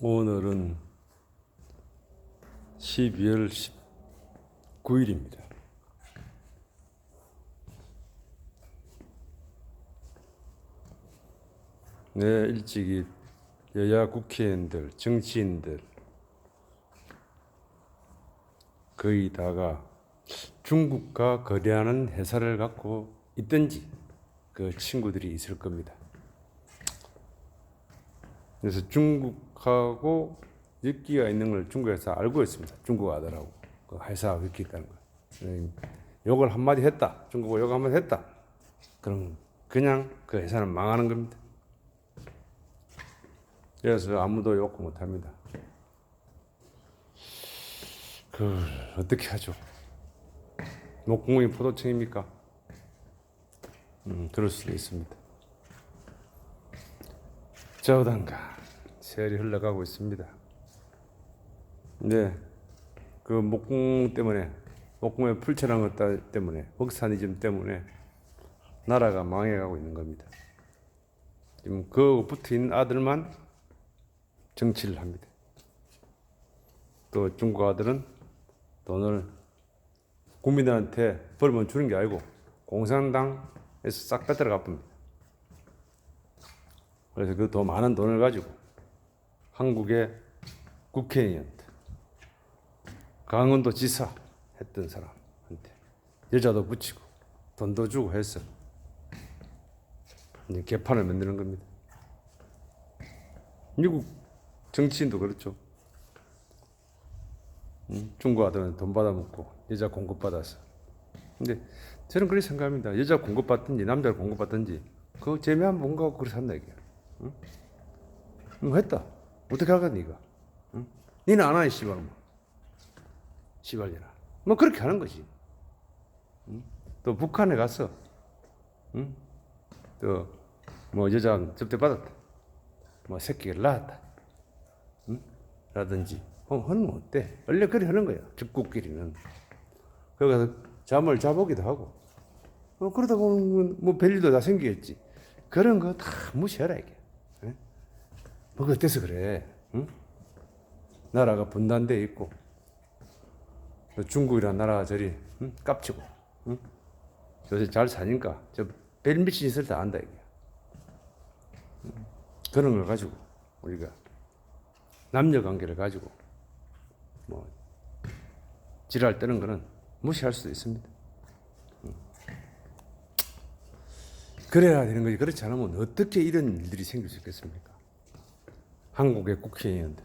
오늘은 12월 19일입니다. 네, 일찍이 여야 국회의원들, 정치인들 거의 다가 중국과 거래하는 회사를 갖고 있든지 그 친구들이 있을 겁니다. 그래서 중국 하고 엮기가 있는 걸 중국에서 알고 있습니다. 중국 아들하고 그 회사가 엮기 있다는 거. 네, 욕을 한마디 했다. 중국어 욕 한마디 했다. 그럼 그냥 그 회사는 망하는 겁니다. 그래서 아무도 욕 못합니다. 그 어떻게 하죠? 목공이 포도청입니까? 음, 그럴 수도 있습니다. 저당가 세월이 흘러가고 있습니다. 네, 그 목공 때문에 목공에 풀칠한 것 따- 때문에 흑사니즘 때문에 나라가 망해가고 있는 겁니다. 지금 그 있는 아들만 정치를 합니다. 또 중국 아들은 돈을 국민들한테 벌면 주는 게 아니고 공산당에서 싹 뺏들어 갚습니다. 그래서 그 더 많은 돈을 가지고 한국의 국회의원들, 강원도 지사 했던 사람한테 여자도 붙이고 돈도 주고 해서 이제 개판을 만드는 겁니다. 미국 정치인도 그렇죠. 음, 중국 아들은 돈 받아먹고 여자 공급받아서. 근데 저는 그렇게 생각합니다. 여자 공급받든지 남자를 공급받든지 그 재미한 뭔가 그렇게 산다 이게. 응? 뭐 했다. 어떻게 하겠 니가? 응? 니는 안 하니 씨발 뭐. 씨발이라. 뭐 그렇게 하는 거지. 응? 또 북한에 가서 응? 또 뭐 여자 접대 받았다. 뭐 새끼를 낳았다. 응? 라든지 어, 하는 건 어때? 원래 그래 하는 거야. 집국끼리는. 거기 가서 잠을 자보기도 하고. 어, 그러다 보면 뭐 별일도 다 생기겠지. 그런 거 다 무시해라 이게. 예? 뭐가 어때서 그래? 응? 나라가 분단돼 있고 또 중국이란 나라가 저리 응? 깝치고 응? 요새 잘 사니까 저 별미친 짓을 다 한다 이게. 응? 그런 걸 가지고 우리가 남녀 관계를 가지고 뭐 지랄 떠는 거는 무시할 수도 있습니다. 음. 그래야 되는 거지. 그렇지 않으면 어떻게 이런 일들이 생길 수 있겠습니까? 한국의 국회의원들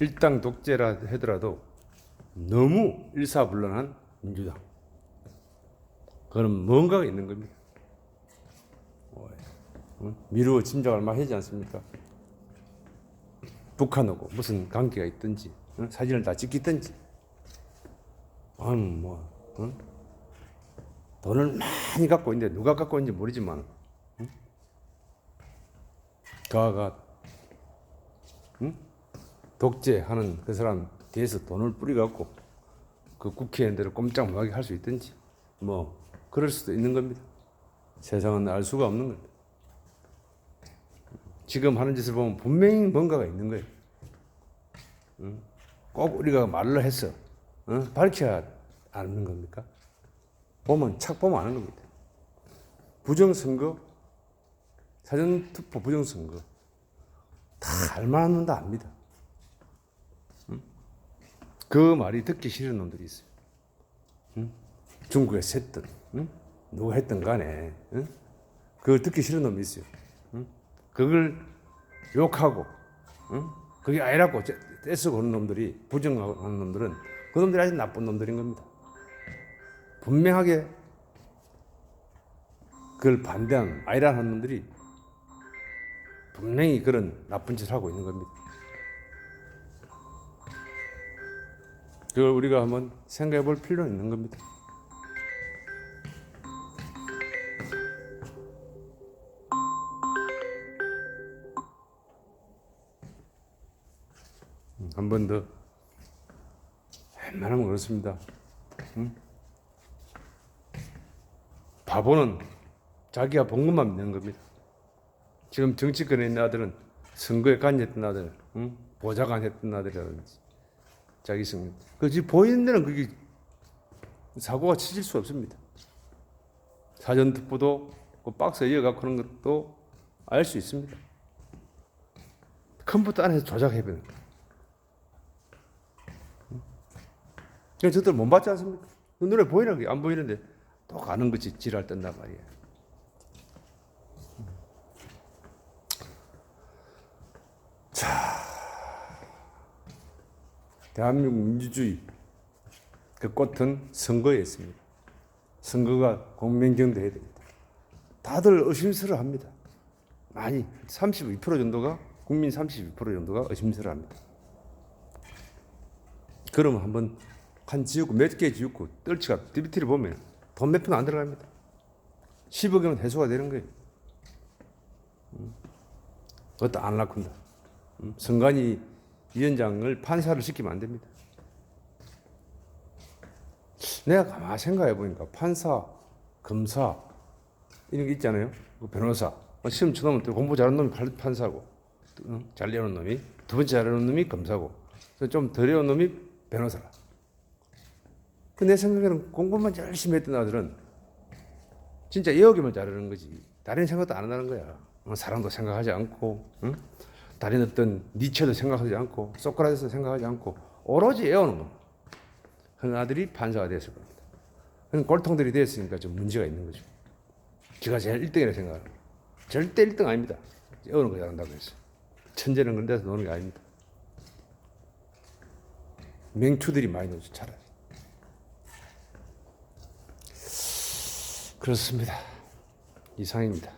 일당 독재라 하더라도 너무 일사불란한 민주당. 그건 뭔가가 있는 겁니다. 미루어 짐작할 만하지 않습니까? 북한하고 무슨 관계가 있든지 응? 사진을 다 찍겠든지 아니 뭐 응? 돈을 많이 갖고 있는데 누가 갖고 있는지 모르지만 응? 그아가 응? 독재하는 그 사람 뒤에서 돈을 뿌리갖고 그 국회의원들을 꼼짝 못하게 할 수 있든지 뭐 그럴 수도 있는 겁니다. 세상은 알 수가 없는 겁니다. 지금 하는 짓을 보면 분명히 뭔가가 있는 거예요. 응? 꼭 우리가 말로 해서 응? 밝혀야 아는 겁니까? 보면 착 보면 아는 겁니다. 부정선거, 사전투표 부정선거 다 알만한 놈도 압니다. 응? 그 말이 듣기 싫은 놈들이 있어요. 응? 중국에서 했던, 응? 누가 했던 간에 응? 그걸 듣기 싫은 놈이 있어요. 응? 그걸 욕하고 응? 그게 아니라고 떼쓰고 하는 놈들이 부정하는 놈들은 그 놈들이 아주 나쁜 놈들인 겁니다. 분명하게 그걸 반대한 아니라는 놈들이 분명히 그런 나쁜 짓을 하고 있는 겁니다. 그걸 우리가 한번 생각해 볼 필요는 있는 겁니다. 한 번 더. 웬만하면 그렇습니다. 응? 바보는 자기가 본 것만 믿는 겁니다. 지금 정치권에 있는 아들은 선거에 관여했던 아들, 응? 보좌관 했던 아들이라든지 자기 승리. 그 지금 보이는 데는 그게 사고가 치질 수 없습니다. 사전 특보도 그 박스 이어갖고 그런 것도 알 수 있습니다. 컴퓨터 안에서 조작해버리는 거예요. 저들 못 봤지 않습니까? 그 눈에 보이는 게 안 보이는데 또 가는 거지 지랄 뜬단 말이에요. 대한민국 민주주의 그 꽃은 선거에 있습니다. 선거가 공명경도해야 됩니다. 다들 의심스러워합니다. 많이 32% 정도가 국민 32% 정도가 의심스러워합니다. 그러면 한번 한 지역구 몇 개 지역구 떨치가 DBT를 보면 돈 몇 푼 안 들어갑니다. 10억이면 해소가 되는 거예요. 음. 그것도 안 낳군다. 음. 선관위 위원장을 판사를 시키면 안 됩니다. 내가 가만히 생각해 보니까 판사, 검사 이런 게 있잖아요. 그 변호사 어, 시험 쳐놓으면 또 공부 잘하는 놈이 판- 판사고 잘 내는 놈이 두 번째 잘하는 놈이 검사고 좀덜 외운 놈이 변호사라. 그내 생각에는 공부만 열심히 했던 아들은 진짜 예어기만 잘하는 거지. 다른 생각도 안 한다는 거야. 어, 사랑도 생각하지 않고, 응? 다른 어떤 니체도 생각하지 않고, 소크라테스도 생각하지 않고, 오로지 외우는 거. 그런 아들이 판사가 됐을 겁니다. 그런 꼴통들이 됐으니까 좀 문제가 있는 거죠. 제가 제일 1등이라 생각해요. 절대 1등 아닙니다. 외우는 거 잘한다고 해서. 천재는 그런 데서 노는 게 아닙니다. 맹추들이 많이 노죠, 차라리. 그렇습니다. 이상입니다.